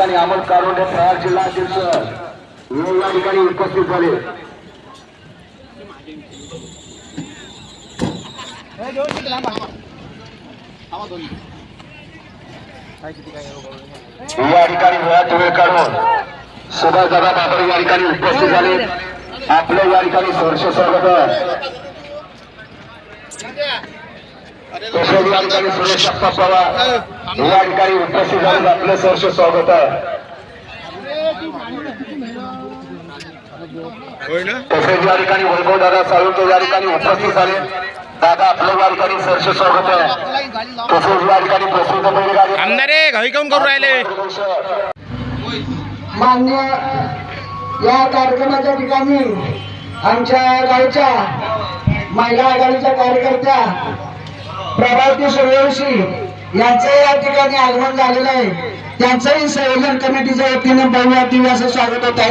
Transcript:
ठिकाणी अमोल कारोंडे प्रहार जिल्हा अध्यक्ष हे या ठिकाणी उपस्थित झाले. या ठिकाणी वेळात वेळ काढून सुभाष दादा बाबर या ठिकाणी उपस्थित झाले. आपलं या ठिकाणी सहर्ष स्वागत आहे. तसेच या ठिकाणी सुरेश अप्पा पवार या ठिकाणी उपस्थित झाले आपलं सहर्ष स्वागत आहे. तसेच या ठिकाणी वैभव दादा साळुंके या ठिकाणी उपस्थित झाले. दादा आपलं या ठिकाणी सहर्ष स्वागत आहे. तसेच या ठिकाणी प्रसिद्ध बैलगाडी आमदारे घाई काऊन करून राहिले? मान्य या कार्यक्रमाच्या ठिकाणी आमच्या गावच्या महिला आघाडीच्या कार्यकर्त्या प्रभावती सूर्यवंशी यांचं या ठिकाणी आगमन झालेलं आहे. त्यांचंही संयोजन कमिटीच्या वतीने भव्य दिव्य असं स्वागत होत आहे